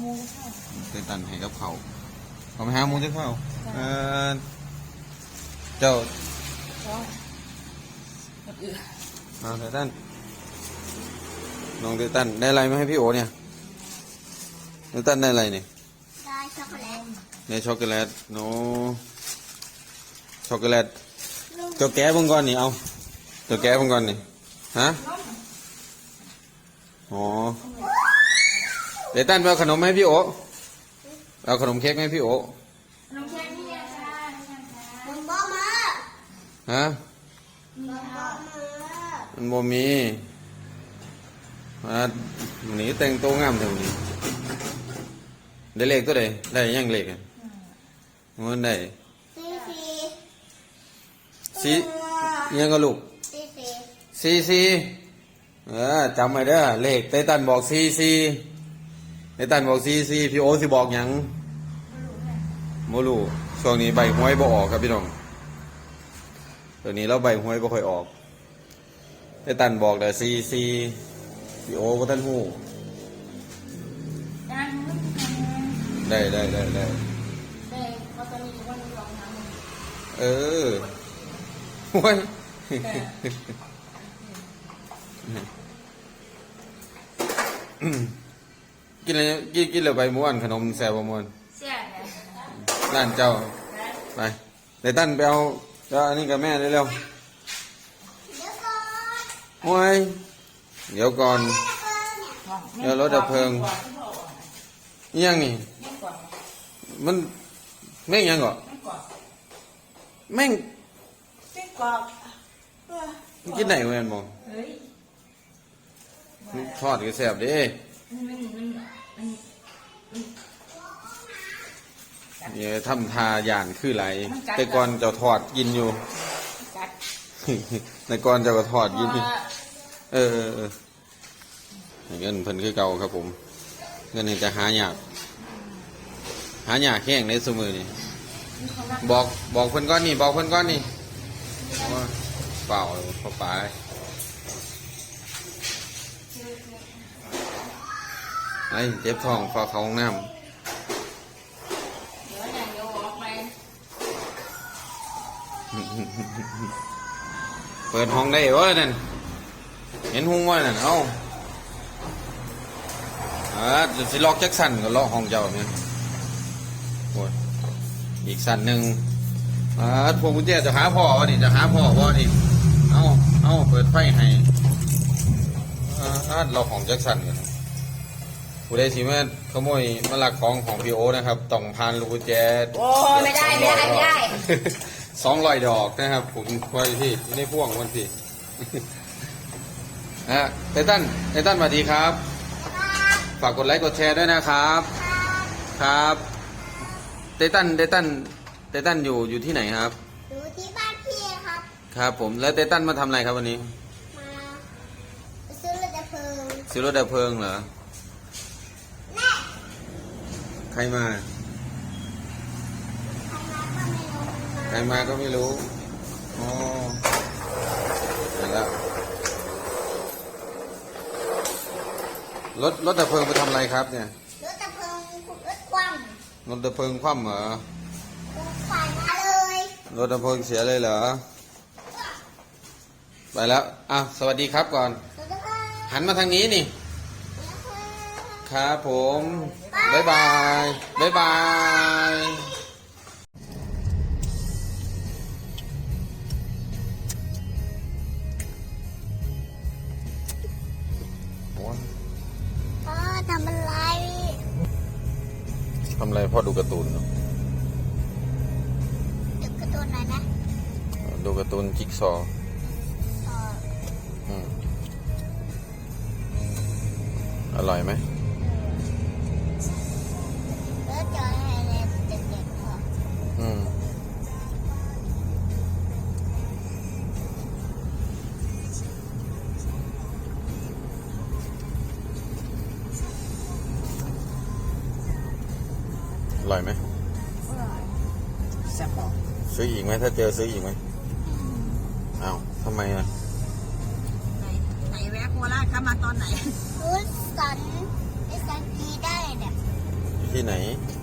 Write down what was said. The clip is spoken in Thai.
หมูเข้าเตตันให้กับเขาเขาไปหาหมูจะเข้าเออเจ้าเพราะคนอื่นเอาเตตันน้องเตตันได้อะไรมาให้พี่โอเนี่ยเตตันได้อะไรเนี่ยได้ช็อกโกแลตได้ช็อกโกแลตโนช็อกโกแลตเจ้าแก้เบังก่อนนี่เอาเจ้าแก้เบังก่อนนี่ฮะอ๋อ เตตันไปเอาขนมมาให้พี่โอเอาขนมเค้กมาให้พี่โอน้องแค่นี่ค่ะมึงบ้ามาฮะมึงบ้ามามันบ่มีมาหนีแต่งตัวงามเท่านี้ได้เลขตัวใดได้ยังเลขอะมันได้ซีซีสียังก็ลูกซีซีซีซีเออจำไว้เด้อเลขไตตันบอกซีซี ไตตันบอกซีซีพี่โอสิบอกหยังโมลูช่วงนี้ใบห้วยบ่ออกครับพี่น้องตัวนี้เราใบห้วยบ่ค่อยออกไตตันบอกแต่ซีซีพี่โอก็ท่านหู้ดังได้ได้ได้ได้แต่พอตอนนี้วันนี้ลองทำเออโว้ย กินอะไรกินกินเลยไปม้วนขนมแซ่บบ่ม้วนเสียเลยร้านเจ้าไปเดยวตั้นไปเอาเจ้าอันนี้กับแม่เร็วเดี๋ยวก่อนๆโอ้ยเดี๋ยวก่อน เดี๋ยวก่อนเนี่ยเดี๋ยวรถดับเพลิงอิหยังนี่ไม่กว่ามันแม่งหยังก่อไม่กว่าแม่งไม่กว่ามันกินไหนแม่นบ่เฮ้ยมันทอดก็แซ่บเด้ มันมันมันมันอย่าทำทาย่านคือไรแต่ก่อนเจ้าทอดกินอยู่กัดแต่ก่อนเจ้าก็ทอดกินเออเออเออเงินเพิ่นคือเก่าครับผม เงินนี่จะหายาก หายากแห้งในสมือนี่บอกบอกเพิ่นก้อนนี่บอกเพิ่นก้อนนี่เปล่าเข้าไป ไอ้เจ็บท้องฟ้าเขาห้องน้เดี๋ยวอย่างเดียออกไปำ เปิดห้องได้วะนั่น เห็นหุงว่านั่น เอ้าอ่าเดี๋ยวสิล็อกแจ็คสันก็ล็อกห้องเจ้าเนี่ยโอ้ยอีกสันหนึ่งอ่าพวงกุญแจจะหาพ่อวะนี่จะหาพ่อวะนี่ เอ้า เอ้า เปิดไฟให้อ่าเราของแจ็คสันกัน ผู้ใดสิมาขโมยมาลักของของพี่โอนะครับต้องพานลูกกุญแจโอ้ไม่ได้ไม่ได้ไม่ได้สองรอยดอกนะครับผมไว้ที่ในพ่วงวันที่นะฮะไททันไททันสวัสดีครับ ฝากกดไลค์กดแชร์ด้วยนะครับ ครับไททันไททันไททันอยู่อยู่ที่ไหนครับ อยู่ที่บ้านพี่ครับ ครับ ผมแล้วไททันมาทำอะไรครับวันนี้ มาซื้อรถดับเพลิงซื้อรถดับเพลิงเหรอ ใครมา ใครมาก็ไม่รู้ใครมาก็ไม่รู้อ๋อเห็นแล้วรถรถดับเพลิงไปทำอะไรครับเนี่ย รถดับเพลิงรถคว่รถดับเพลิงคว่ำเหรอำฝ่ายมาเลยรถดับเพลิงเสียเลยเหรอ ไปแล้ว อะ สวัสดีครับก่อน รถดับเพลิง หันมาทางนี้นี่รถดับเพลิง ครับผมบ๊ายบายบ๊ายบายพ่อทำอะไรทำอะไรพ่อดูการ์ตูนเนอะดึกกระตุ้นหน่อยนะ ดูการ์ตูนจิ๊กซอว์เอออืมอร่อยไหม อร่อยไหมแซ่บบอกซื้ออีกไหมถ้าเจอซื้ออีกไหมอ้าวทำไมอะไหนไหนแวะโคราชเข้ามาตอนไหนรู้สันไอ้สันกีได้เนี่ยอที่ไหนท